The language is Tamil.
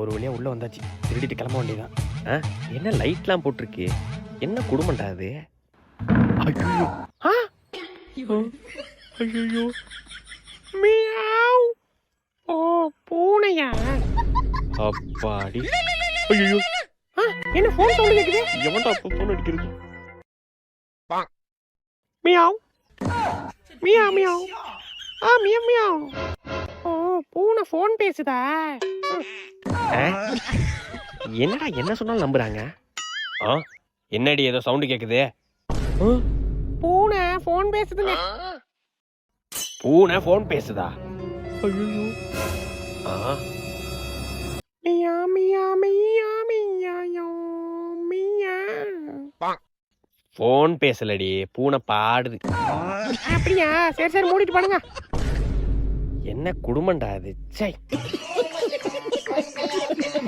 ஒரு வழியா உள்ள வந்தாச்சு. திருடிட்டு கிளம்ப வேண்டியதான் ஆ? என்ன லைட்லாம் போட்டிருக்கு? என்ன குடும்பம்டா அது? ஐயோ. ஆ? ஐயோ. மியாவ். ஓ பூனையா? அப்பாடி. ஐயோ என்ன ஃபோன் சவுண்ட் கேக்குது? எவன்டா அப்ப ஃபோன் அடிக்கிறது? மியாவ். மியாவ் மியாவ். ஆ மியாவ் மியாவ். ஃபோன் பேசுதா? என்னடா என்ன சொன்னாலும் நம்புறாங்க? ஆ என்னடி ஏதோ சவுண்டு கேக்குது? பூனை ஃபோன் பேசுதுங்க. பூனை ஃபோன் பேசுதா? ஐயோ ஆ? மியா மியா மியா மியா யோ மியா. ஃபோன் பேசலடி பூனை பாடுது. அப்படியா? சரி சரி மூடிட்டு பண்ணுங்க என்ன குடும்பம்டா அது சை